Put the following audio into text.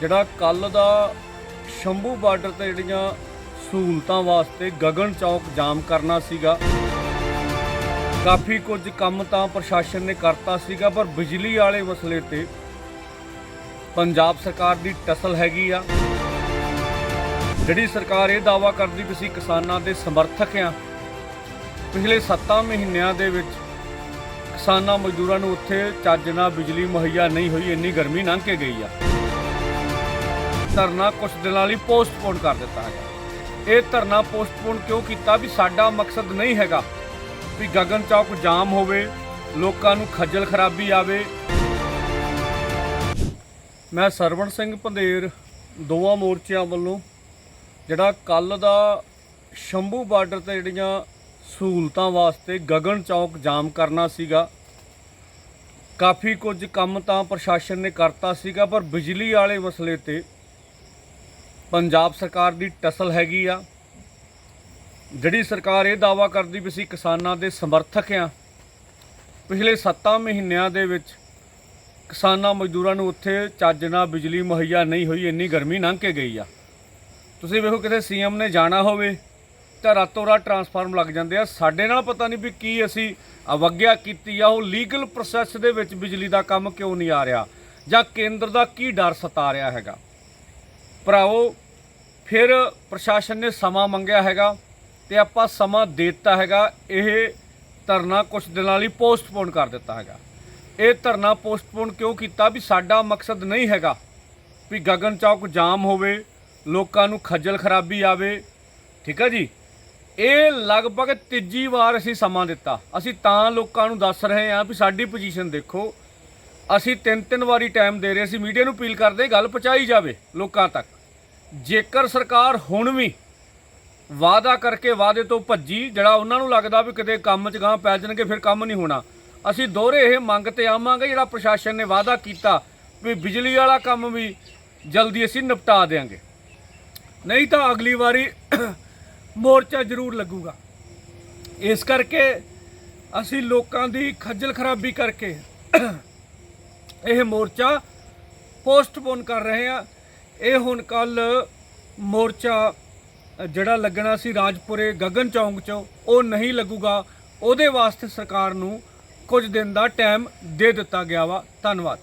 ਜਿਹੜਾ ਕੱਲ ਦਾ ਸ਼ੰਭੂ ਬਾਰਡਰ ਤੇ ਜਿਹੜੀਆਂ ਸਹੂਲਤਾਂ ਵਾਸਤੇ ਗਗਨ ਚੌਕ ਜਾਮ ਕਰਨਾ ਸੀਗਾ। ਕਾਫੀ ਕੁਝ ਕੰਮ ਤਾਂ ਪ੍ਰਸ਼ਾਸਨ ਨੇ ਕਰਤਾ ਸੀਗਾ, ਪਰ ਬਿਜਲੀ ਵਾਲੇ ਮਸਲੇ ਤੇ ਪੰਜਾਬ ਸਰਕਾਰ ਦੀ ਟਸਲ ਹੈਗੀ ਆ। ਜਿਹੜੀ ਸਰਕਾਰ ਇਹ ਦਾਵਾ ਕਰਦੀ ਵੀ ਅਸੀਂ ਕਿਸਾਨਾਂ ਦੇ ਸਮਰਥਕ ਆ। ਪਿਛਲੇ 7 ਮਹੀਨਿਆਂ ਦੇ ਵਿੱਚ ਕਿਸਾਨਾਂ ਮਜ਼ਦੂਰਾਂ ਨੂੰ ਉੱਥੇ ਚੱਜ ਨਾਲ ਬਿਜਲੀ ਮੁਹੱਈਆ ਨਹੀਂ ਹੋਈ, ਇੰਨੀ ਗਰਮੀ ਲੰਘ ਕੇ ਗਈ ਆ। ਧਰਨਾ ਕੁਝ ਦਿਨਾਂ ਲਈ ਪੋਸਟਪੋਨ ਕਰ ਦਿੱਤਾ ਹੈਗਾ। ਇਹ ਧਰਨਾ ਪੋਸਟਪੋਨ ਕਿਉਂ ਕੀਤਾ ਵੀ ਸਾਡਾ ਮਕਸਦ ਨਹੀਂ ਹੈਗਾ ਵੀ ਗਗਨ ਚੌਕ ਜਾਮ ਹੋਵੇ, ਲੋਕਾਂ ਨੂੰ ਖੱਜਲ ਖਰਾਬੀ ਆਵੇ। ਮੈਂ ਸਰਵਣ ਸਿੰਘ ਪੰਧੇਰ, ਦੋਵਾਂ ਮੋਰਚਿਆਂ ਵੱਲੋਂ ਜਿਹੜਾ ਕੱਲ ਦਾ ਸ਼ੰਭੂ ਬਾਰਡਰ ਤੇ ਜਿਹੜੀਆਂ ਸਹੂਲਤਾਂ ਵਾਸਤੇ ਗਗਨ ਚੌਕ ਜਾਮ ਕਰਨਾ ਸੀਗਾ, ਕਾਫੀ ਕੁਝ ਕੰਮ ਤਾਂ ਪ੍ਰਸ਼ਾਸਨ ਨੇ ਕਰਤਾ ਸੀਗਾ, ਪਰ ਬਿਜਲੀ ਵਾਲੇ ਮਸਲੇ ਤੇ ਪੰਜਾਬ ਸਰਕਾਰ ਦੀ ਟਸਲ ਹੈਗੀ ਆ। ਜਿਹੜੀ ਸਰਕਾਰ ਇਹ ਦਾਵਾ ਕਰਦੀ ਵੀ ਅਸੀਂ ਕਿਸਾਨਾਂ ਦੇ ਸਮਰਥਕ ਆ, ਪਿਛਲੇ 7 ਮਹੀਨਿਆਂ ਦੇ ਵਿੱਚ ਕਿਸਾਨਾਂ ਮਜ਼ਦੂਰਾਂ ਨੂੰ ਉੱਥੇ ਚੱਜ ਨਾਲ ਬਿਜਲੀ ਮੁਹੱਈਆ ਨਹੀਂ ਹੋਈ, ਇੰਨੀ ਗਰਮੀ ਲੰਘ ਕੇ ਗਈ ਆ। ਤੁਸੀਂ ਵੇਖੋ ਕਿਤੇ ਸੀਐਮ ਨੇ ਜਾਣਾ ਹੋਵੇ ਤਾਂ ਰਾਤੋਂ ਰਾਤ ਟਰਾਂਸਫਾਰਮ ਲੱਗ ਜਾਂਦੇ ਆ। ਸਾਡੇ ਨਾਲ ਪਤਾ ਨਹੀਂ ਵੀ ਕੀ ਅਸੀਂ ਅਵਗਿਆ ਕੀਤੀ ਆ, ਉਹ ਲੀਗਲ ਪ੍ਰੋਸੈਸ ਦੇ ਵਿੱਚ ਬਿਜਲੀ ਦਾ ਕੰਮ ਕਿਉਂ ਨਹੀਂ ਆ ਰਿਹਾ ਜਾਂ ਕੇਂਦਰ ਦਾ ਕੀ ਡਰ ਸਤਾ ਰਿਹਾ ਹੈਗਾ। ਭਰਾਓ ਫਿਰ ਪ੍ਰਸ਼ਾਸਨ ਨੇ ਸਮਾਂ ਮੰਗਿਆ ਹੈਗਾ ਤੇ ਆਪਾਂ ਸਮਾਂ ਦੇ ਦਿੱਤਾ ਹੈਗਾ, ਇਹ ਧਰਨਾ ਕੁਝ ਦਿਨਾਂ ਲਈ ਪੋਸਟਪੋਨ ਕਰ ਦਿੱਤਾ ਹੈਗਾ। ਇਹ ਧਰਨਾ ਪੋਸਟਪੋਨ ਕਿਉਂ ਕੀਤਾ? ਵੀ ਸਾਡਾ ਮਕਸਦ ਨਹੀਂ ਹੈਗਾ ਵੀ ਗਗਨ ਚੌਕ ਜਾਮ ਹੋਵੇ, ਲੋਕਾਂ ਨੂੰ ਖੱਜਲ ਖਰਾਬੀ ਆਵੇ। ਠੀਕ ਹੈ ਜੀ? ਇਹ ਲਗਭਗ ਤੀਜੀ ਵਾਰ ਅਸੀਂ ਸਮਾਂ ਦਿੱਤਾ। ਅਸੀਂ ਤਾਂ ਲੋਕਾਂ ਨੂੰ ਦੱਸ ਰਹੇ ਹਾਂ ਵੀ ਸਾਡੀ ਪੋਜੀਸ਼ਨ ਦੇਖੋ। ਅਸੀਂ ਤਿੰਨ ਤਿੰਨ ਵਾਰੀ ਟਾਈਮ ਦੇ ਰਹੇ ਸੀ ਮੀਡੀਆ ਨੂੰ ਅਪੀਲ ਕਰਦੇ ਗੱਲ ਪਹੁੰਚਾਈ ਜਾਵੇ ਲੋਕਾਂ ਤੱਕ। ਜੇਕਰ ਸਰਕਾਰ ਹੁਣ ਵੀ ਵਾਅਦਾ ਕਰਕੇ ਵਾਅਦੇ ਤੋਂ ਭੱਜੀ, ਜਿਹੜਾ ਉਹਨਾਂ ਨੂੰ ਲੱਗਦਾ ਵੀ ਕਿਤੇ ਕੰਮ 'ਚ ਗਾਂ ਪੈ ਜਾਣਗੇ, ਫਿਰ ਕੰਮ ਨਹੀਂ ਹੋਣਾ। ਅਸੀਂ ਦੋਹਰੇ ਇਹ ਮੰਗ ਤੇ ਆਵਾਂਗੇ, ਜਿਹੜਾ ਪ੍ਰਸ਼ਾਸਨ ਨੇ ਵਾਅਦਾ ਕੀਤਾ ਵੀ ਬਿਜਲੀ ਵਾਲਾ ਕੰਮ ਵੀ ਜਲਦੀ ਅਸੀਂ ਨਿਪਟਾ ਦੇਾਂਗੇ ਨਹੀਂ ਤਾਂ ਅਗਲੀ ਵਾਰੀ ਮੋਰਚਾ ਜ਼ਰੂਰ ਲੱਗੂਗਾ। ਇਸ ਕਰਕੇ ਅਸੀਂ ਲੋਕਾਂ ਦੀ ਖੱਜਲ ਖਰਾਬੀ ਕਰਕੇ ਇਹ ਮੋਰਚਾ ਪੋਸਟਪੋਨ ਕਰ ਰਹੇ ਹਾਂ। ਇਹ ਹੁਣ ਕੱਲ ਮੋਰਚਾ ਜਿਹੜਾ ਲੱਗਣਾ ਸੀ ਰਾਜਪੁਰੇ ਗਗਨ ਚੌਂਕ 'ਚ, ਉਹ ਨਹੀਂ ਲੱਗੂਗਾ। ਉਹਦੇ ਵਾਸਤੇ ਸਰਕਾਰ ਨੂੰ ਕੁਝ ਦਿਨ ਦਾ ਟਾਈਮ ਦੇ ਦਿੱਤਾ ਗਿਆ ਵਾ। ਧੰਨਵਾਦ।